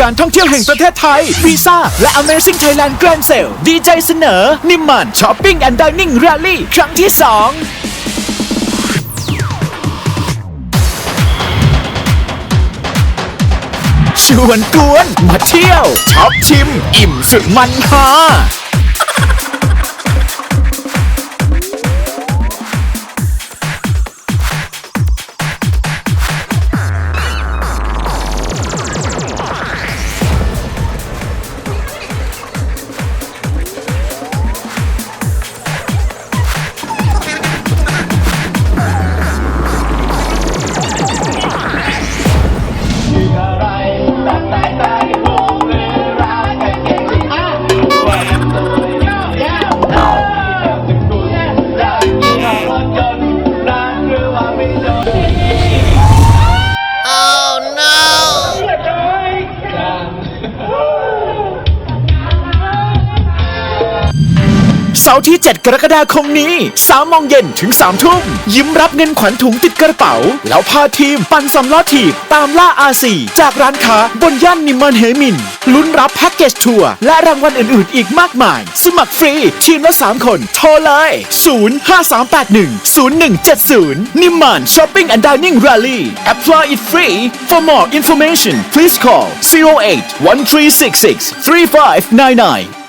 การท่องเที่ยวแห่งประเทศไทยวีซ่าและ Amazing Thailand Grand Sale ดีใจเสนอ นิมมานช้อปปิ้งแอนด์ดิเนิ่ง r รลลี่ครั้งที่ 2ชวนกวนมาเที่ยวช็อปชิม อิ่มสุดมันฮาอะ เสาร์ที่ 7 กรกฎาคมนี้3โมงเย็นถึง3ทุ่ม ยิ้มรับเงินขวัญถุงติดกระเป๋า แล้วพาทีมปั่นสำล้อถีบตามล่าอาซีจากร้านค้าบนย่านนิมมานเฮมิน ลุ้นรับแพ็กเกจทัวร์และรางวัลอื่นๆ อีกมากมาย สมัครฟรี ทีมละ 3 คน โทรเลย 05381 0170 นิมมาน Shopping and Dining Rally Apply it free for more information please call 08 1366 3599